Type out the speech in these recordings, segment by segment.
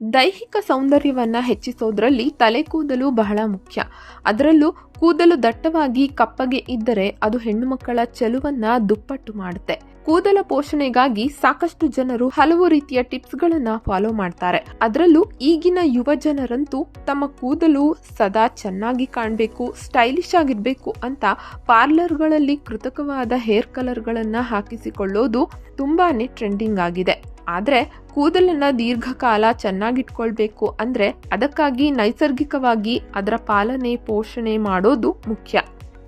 ದೈಹಿಕ ಸೌಂದರ್ಯವನ್ನ ಹೆಚ್ಚಿಸೋದ್ರಲ್ಲಿ ತಲೆ ಕೂದಲು ಬಹಳ ಮುಖ್ಯ. ಅದರಲ್ಲೂ ಕೂದಲು ದಟ್ಟವಾಗಿ ಕಪ್ಪಗೆ ಇದ್ದರೆ ಅದು ಹೆಣ್ಣು ಮಕ್ಕಳ ಚೆಲುವನ್ನ ದುಪ್ಪಟ್ಟು ಮಾಡುತ್ತೆ. ಕೂದಲ ಪೋಷಣೆಗಾಗಿ ಸಾಕಷ್ಟು ಜನರು ಹಲವು ರೀತಿಯ ಟಿಪ್ಸ್ಗಳನ್ನು ಫಾಲೋ ಮಾಡ್ತಾರೆ. ಅದರಲ್ಲೂ ಈಗಿನ ಯುವ ಜನರಂತೂ ತಮ್ಮ ಕೂದಲು ಸದಾ ಚೆನ್ನಾಗಿ ಕಾಣಬೇಕು, ಸ್ಟೈಲಿಶ್ ಆಗಿರ್ಬೇಕು ಅಂತ ಪಾರ್ಲರ್ಗಳಲ್ಲಿ ಕೃತಕವಾದ ಹೇರ್ ಕಲರ್ಗಳನ್ನ ಹಾಕಿಸಿಕೊಳ್ಳೋದು ತುಂಬಾನೇ ಟ್ರೆಂಡಿಂಗ್ ಆಗಿದೆ. ಆದರೆ ಕೂದಲನ್ನು ದೀರ್ಘಕಾಲ ಚೆನ್ನಾಗಿಟ್ಕೊಳ್ಬೇಕು ಅಂದರೆ ಅದಕ್ಕಾಗಿ ನೈಸರ್ಗಿಕವಾಗಿ ಅದರ ಪಾಲನೆ ಪೋಷಣೆ ಮಾಡೋದು ಮುಖ್ಯ.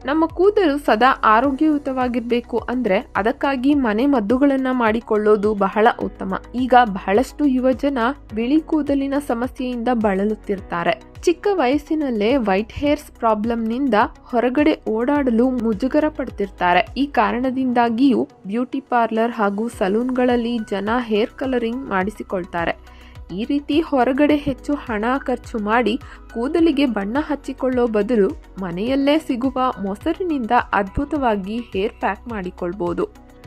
ನಮ್ಮ ಕೂದಲು ಸದಾ ಆರೋಗ್ಯಯುತವಾಗಿರಬೇಕು ಅಂದ್ರೆ ಅದಕ್ಕಾಗಿ ಮನೆ ಮದ್ದುಗಳನ್ನು ಮಾಡಿಕೊಳ್ಳೋದು ಬಹಳ ಉತ್ತಮ. ಈಗ ಬಹಳಷ್ಟು ಯುವ ಜನ ಬಿಳಿ ಕೂದಲಿನ ಸಮಸ್ಯೆಯಿಂದ ಬಳಲುತ್ತಿರ್ತಾರೆ. ಚಿಕ್ಕ ವಯಸ್ಸಿನಲ್ಲೇ ವೈಟ್ ಹೇರ್ಸ್ ಪ್ರಾಬ್ಲಮ್ನಿಂದ ಹೊರಗಡೆ ಓಡಾಡಲು ಮುಜುಗರ ಪಡ್ತಿರ್ತಾರೆ. ಈ ಕಾರಣದಿಂದಾಗಿಯೂ ಬ್ಯೂಟಿ ಪಾರ್ಲರ್ ಹಾಗೂ ಸಲೂನ್ಗಳಲ್ಲಿ ಜನ ಹೇರ್ ಕಲರಿಂಗ್ ಮಾಡಿಸಿಕೊಳ್ತಾರೆ. ಈ ರೀತಿ ಹೊರಗಡೆ ಹೆಚ್ಚು ಹಣ ಖರ್ಚು ಮಾಡಿ ಕೂದಲಿಗೆ ಬಣ್ಣ ಹಚ್ಚಿಕೊಳ್ಳೋ ಬದಲು ಮನೆಯಲ್ಲೇ ಸಿಗುವ ಮೊಸರಿನಿಂದ ಅದ್ಭುತವಾಗಿ ಹೇರ್ ಪ್ಯಾಕ್ ಮಾಡಿಕೊಳ್ಬೋದು.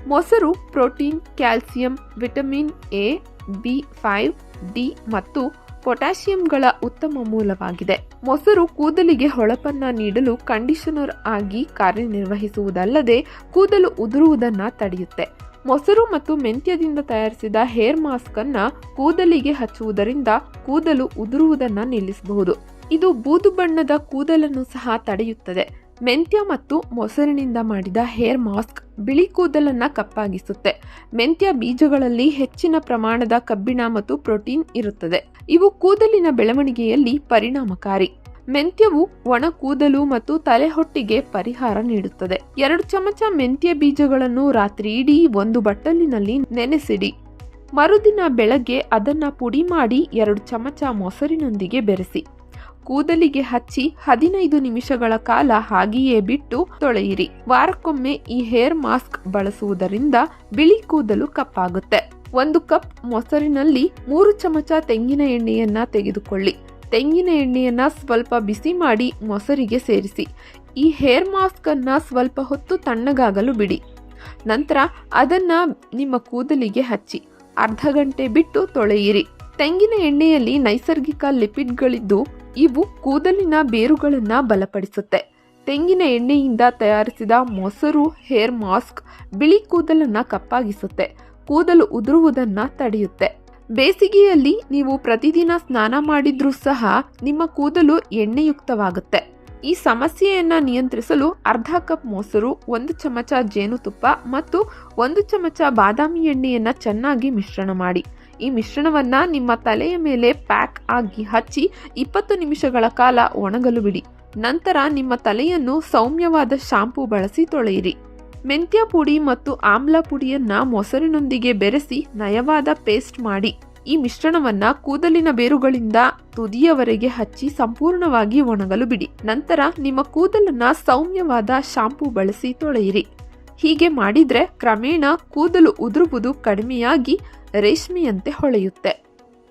ಮೊಸರು protein, calcium, vitamin A, B, five, D ಮತ್ತು ಪೊಟ್ಯಾಸಿಯಂಗಳ ಉತ್ತಮ ಮೂಲವಾಗಿದೆ. ಮೊಸರು ಕೂದಲಿಗೆ ಹೊಳಪನ್ನ ನೀಡಲು ಕಂಡೀಷನರ್ ಆಗಿ ಕಾರ್ಯನಿರ್ವಹಿಸುವುದಲ್ಲದೆ ಕೂದಲು ಉದುರುವುದನ್ನ ತಡೆಯುತ್ತೆ. ಮೊಸರು ಮತ್ತು ಮೆಂತ್ಯದಿಂದ ತಯಾರಿಸಿದ ಹೇರ್ ಮಾಸ್ಕ್ ಅನ್ನ ಕೂದಲಿಗೆ ಹಚ್ಚುವುದರಿಂದ ಕೂದಲು ಉದುರುವುದನ್ನ ನಿಲ್ಲಿಸಬಹುದು. ಇದು ಬೂದು ಬಣ್ಣದ ಕೂದಲನ್ನು ಸಹ ತಡೆಯುತ್ತದೆ. ಮೆಂತ್ಯ ಮತ್ತು ಮೊಸರಿನಿಂದ ಮಾಡಿದ ಹೇರ್ ಮಾಸ್ಕ್ ಬಿಳಿ ಕೂದಲನ್ನು ಕಪ್ಪಾಗಿಸುತ್ತೆ. ಮೆಂತ್ಯ ಬೀಜಗಳಲ್ಲಿ ಹೆಚ್ಚಿನ ಪ್ರಮಾಣದ ಕಬ್ಬಿಣ ಮತ್ತು ಪ್ರೋಟೀನ್ ಇರುತ್ತದೆ. ಇವು ಕೂದಲಿನ ಬೆಳವಣಿಗೆಯಲ್ಲಿ ಪರಿಣಾಮಕಾರಿ. ಮೆಂತ್ಯವು ಒಣ ಕೂದಲು ಮತ್ತು ತಲೆಹೊಟ್ಟಿಗೆ ಪರಿಹಾರ ನೀಡುತ್ತದೆ. ಎರಡು ಚಮಚ ಮೆಂತ್ಯ ಬೀಜಗಳನ್ನು ರಾತ್ರಿ ಇಡೀ ಒಂದು ಬಟ್ಟಲಿನಲ್ಲಿ ನೆನೆಸಿಡಿ. ಮರುದಿನ ಬೆಳಗ್ಗೆ ಅದನ್ನು ಪುಡಿ ಮಾಡಿ ಎರಡು ಚಮಚ ಮೊಸರಿನೊಂದಿಗೆ ಬೆರೆಸಿ. ಕೂದಲಿಗೆ ಹಚ್ಚಿ ಹದಿನೈದು ನಿಮಿಷಗಳ ಕಾಲ ಹಾಗೆಯೇ ಬಿಟ್ಟು ತೊಳೆಯಿರಿ. ವಾರಕ್ಕೊಮ್ಮೆ ಈ ಹೇರ್ ಮಾಸ್ಕ್ ಬಳಸುವುದರಿಂದ ಬಿಳಿ ಕೂದಲು ಕಪ್ಪಾಗುತ್ತೆ. ಒಂದು ಕಪ್ ಮೊಸರಿನಲ್ಲಿ ಮೂರು ಚಮಚ ತೆಂಗಿನ ಎಣ್ಣೆಯನ್ನ ತೆಗೆದುಕೊಳ್ಳಿ. ತೆಂಗಿನ ಎಣ್ಣೆಯನ್ನು ಸ್ವಲ್ಪ ಬಿಸಿ ಮಾಡಿ ಮೊಸರಿಗೆ ಸೇರಿಸಿ. ಈ ಹೇರ್ ಮಾಸ್ಕನ್ನು ಸ್ವಲ್ಪ ಹೊತ್ತು ತಣ್ಣಗಾಗಲು ಬಿಡಿ. ನಂತರ ಅದನ್ನು ನಿಮ್ಮ ಕೂದಲಿಗೆ ಹಚ್ಚಿ. ಅರ್ಧ ಗಂಟೆ ಬಿಟ್ಟು ತೊಳೆಯಿರಿ. ತೆಂಗಿನ ಎಣ್ಣೆಯಲ್ಲಿ ನೈಸರ್ಗಿಕ ಲಿಪಿಡ್ಗಳಿದ್ದು ಇವು ಕೂದಲಿನ ಬೇರುಗಳನ್ನು ಬಲಪಡಿಸುತ್ತೆ. ತೆಂಗಿನ ಎಣ್ಣೆಯಿಂದ ತಯಾರಿಸಿದ ಮೊಸರು, ಹೇರ್ ಮಾಸ್ಕ್ ಬಿಳಿ ಕೂದಲನ್ನ ಕಪ್ಪಾಗಿಸುತ್ತೆ. ಕೂದಲು ಉದುರುವುದನ್ನ ತಡೆಯುತ್ತೆ. ಬೇಸಿಗೆಯಲ್ಲಿ ನೀವು ಪ್ರತಿದಿನ ಸ್ನಾನ ಮಾಡಿದ್ರೂ ಸಹ ನಿಮ್ಮ ಕೂದಲು ಎಣ್ಣೆಯುಕ್ತವಾಗುತ್ತೆ. ಈ ಸಮಸ್ಯೆಯನ್ನು ನಿಯಂತ್ರಿಸಲು ಅರ್ಧ ಕಪ್ ಮೊಸರು, ಒಂದು ಚಮಚ ಜೇನುತುಪ್ಪ ಮತ್ತು ಒಂದು ಚಮಚ ಬಾದಾಮಿ ಎಣ್ಣೆಯನ್ನು ಚೆನ್ನಾಗಿ ಮಿಶ್ರಣ ಮಾಡಿ. ಈ ಮಿಶ್ರಣವನ್ನ ನಿಮ್ಮ ತಲೆಯ ಮೇಲೆ ಪ್ಯಾಕ್ ಆಗಿ ಹಚ್ಚಿ ಇಪ್ಪತ್ತು ನಿಮಿಷಗಳ ಕಾಲ ಒಣಗಲು ಬಿಡಿ. ನಂತರ ನಿಮ್ಮ ತಲೆಯನ್ನು ಸೌಮ್ಯವಾದ ಶಾಂಪೂ ಬಳಸಿ ತೊಳೆಯಿರಿ. ಮೆಂತ್ಯ ಪುಡಿ ಮತ್ತು ಆಮ್ಲ ಪುಡಿಯನ್ನ ಮೊಸರಿನೊಂದಿಗೆ ಬೆರೆಸಿ ನಯವಾದ ಪೇಸ್ಟ್ ಮಾಡಿ. ಈ ಮಿಶ್ರಣವನ್ನ ಕೂದಲಿನ ಬೇರುಗಳಿಂದ ತುದಿಯವರೆಗೆ ಹಚ್ಚಿ ಸಂಪೂರ್ಣವಾಗಿ ಒಣಗಲು ಬಿಡಿ. ನಂತರ ನಿಮ್ಮ ಕೂದಲನ್ನ ಸೌಮ್ಯವಾದ ಶಾಂಪೂ ಬಳಸಿ ತೊಳೆಯಿರಿ. ಹೀಗೆ ಮಾಡಿದ್ರೆ ಕ್ರಮೇಣ ಕೂದಲು ಉದುರುವುದು ಕಡಿಮೆಯಾಗಿ ರೇಷ್ಮೆಯಂತೆ ಹೊಳೆಯುತ್ತೆ.